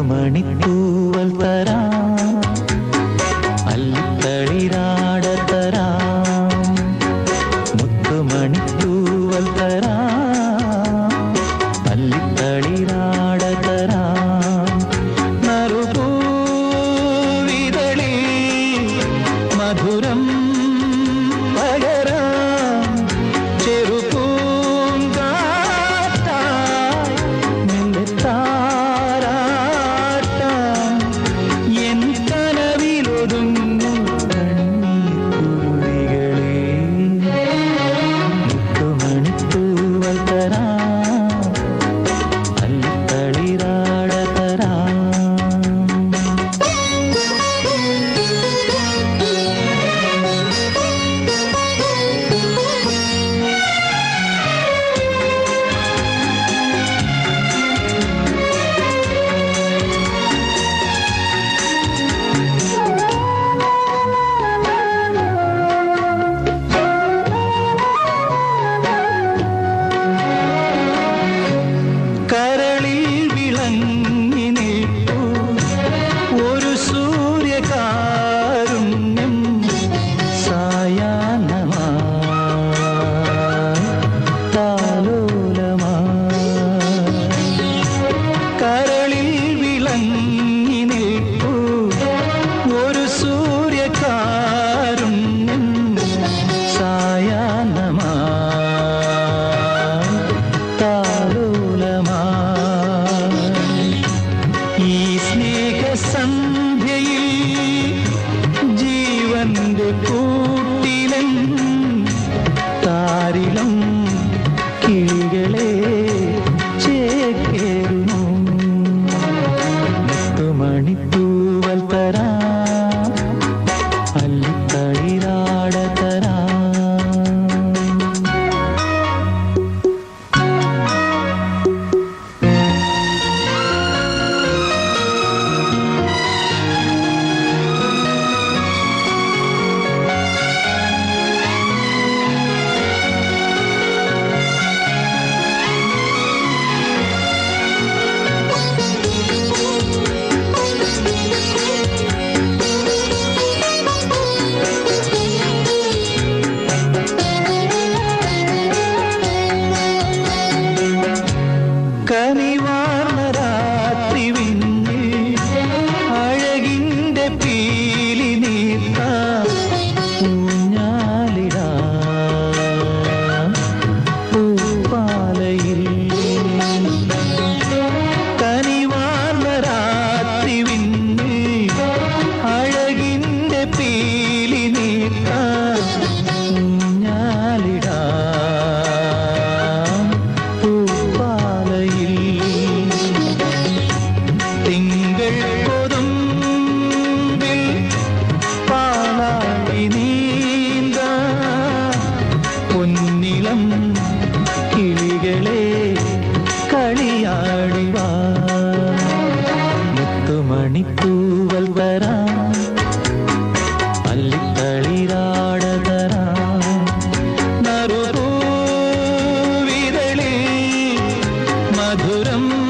மணித்தூவல் தரா அள்ளித்தளிராட தரா முத்து மணித்தூவல் தரா ooh. மதுரம்